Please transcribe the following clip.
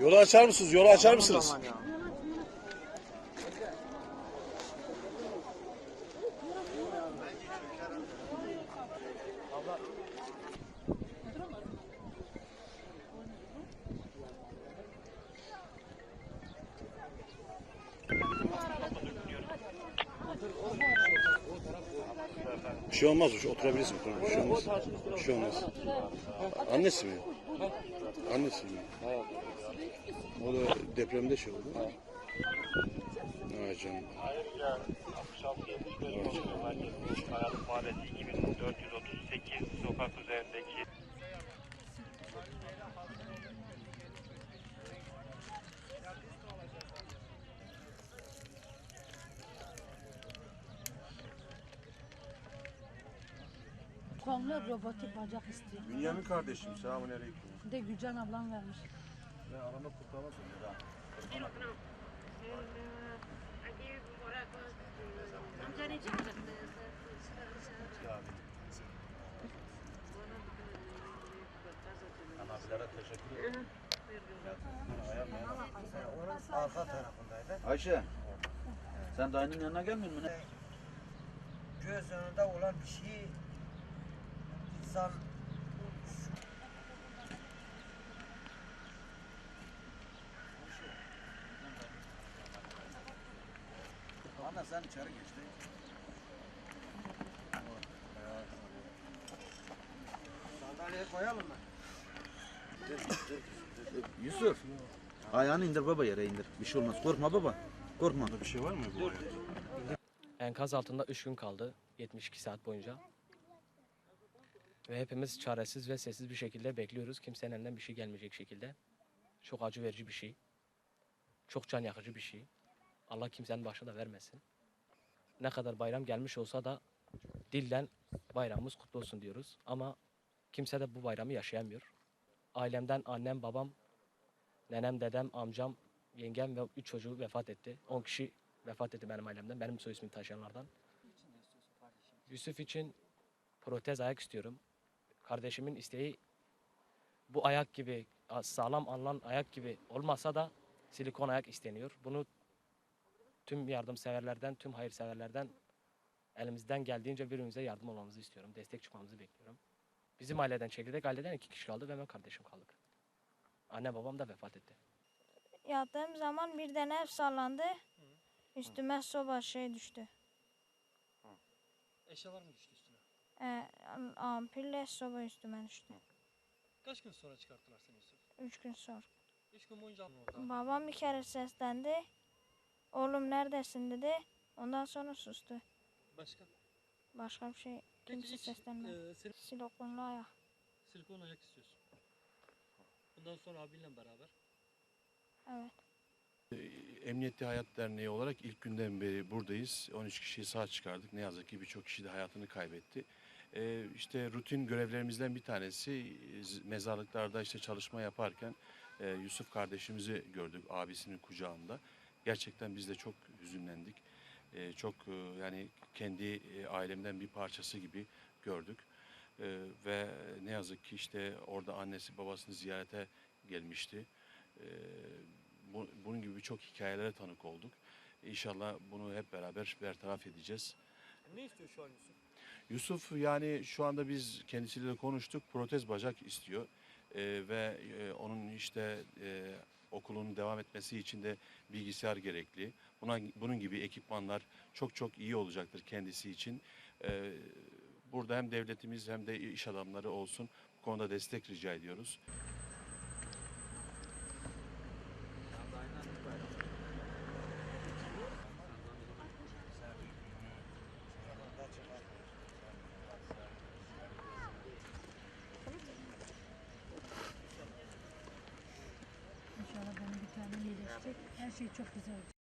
Yolu açar mısınız? Yolu açar mısınız? Bir şey olmaz. Oturabilirsin. Bir şey olmaz. Bir şey olmaz. Annesi mi? Annesi mi? O da depremde şey oldu. Ay canım. Ayrıca 66 75 merkezi Hayat Mahallesi 2438 Kollu robotik bacak istiyor. Bünyamin kardeşim. Selamun aleyküm. Bir de Gülcan ablam vermiş. Ben arama kurtarmaz mıyım? Arka tarafındaydı. Ayşe. Sen dayının yanına gelmiyor musun? ne? Göz önünde olan bir şey insan Ana sen içeri geç de. sandalyeye koyalım mı? Yusuf. Ayağını indir baba yere indir. Bir şey olmaz. Korkma baba. Korkma. Bir şey var mı bu? Enkaz altında 3 gün kaldı. 72 saat boyunca. Ve hepimiz çaresiz ve sessiz bir şekilde bekliyoruz. Kimsenin elinden bir şey gelmeyecek şekilde. Çok acı verici bir şey. Çok can yakıcı bir şey. Allah kimsenin başına da vermesin. Ne kadar bayram gelmiş olsa da dilden bayramımız kutlu olsun diyoruz. Ama kimse de bu bayramı yaşayamıyor. Ailemden annem, babam, nenem, dedem, amcam, yengem ve üç çocuğu vefat etti. 10 kişi vefat etti benim ailemden. Benim soy ismimi taşıyanlardan. Yusuf için protez ayak istiyorum. Kardeşimin isteği bu ayak gibi sağlam alınan ayak gibi olmasa da silikon ayak isteniyor. Bunu tüm yardımseverlerden, tüm hayırseverlerden elimizden geldiğince birbirimize yardım olmamızı istiyorum. Destek çıkmamızı bekliyorum. Bizim aileden, çekirdek aileden iki kişi kaldı ve ben kardeşim kaldık. Anne babam da vefat etti. Yattığım zaman birden ev sallandı. Üstüme soba şey düştü. Eşyalar mı düştü üstüne? Ee, ampulle soba üstüme düştü. Kaç gün sonra çıkarttılar seni Yusuf? Üç gün sonra. Üç gün boyunca orada. Babam bir kere seslendi. Oğlum neredesin dedi. Ondan sonra sustu. Başka? Başka bir şey kimse hiç, seslenmedi. e, senin Silokonlu ayak. silikon ayak istiyorsun. Bundan sonra abinle beraber. Evet. Emniyetli Hayat Derneği olarak ilk günden beri buradayız. 13 kişiyi sağ çıkardık. Ne yazık ki birçok kişi de hayatını kaybetti. Ee, işte rutin görevlerimizden bir tanesi e, mezarlıklarda işte çalışma yaparken e, Yusuf kardeşimizi gördük abisinin kucağında. Gerçekten biz de çok hüzünlendik. E, çok e, yani kendi e, ailemden bir parçası gibi gördük. E, ve ne yazık ki işte orada annesi babasını ziyarete gelmişti. E, bu, bunun gibi birçok hikayelere tanık olduk. İnşallah bunu hep beraber bertaraf edeceğiz. Ne istiyor şu an Yusuf? Yusuf yani şu anda biz kendisiyle de konuştuk. Protez bacak istiyor. Ee, ve e, onun işte e, okulun devam etmesi için de bilgisayar gerekli. Buna bunun gibi ekipmanlar çok çok iyi olacaktır kendisi için. Ee, burada hem devletimiz hem de iş adamları olsun bu konuda destek rica ediyoruz. İnşallah benim bir tane iyileşecek. Her şey çok güzel olacak.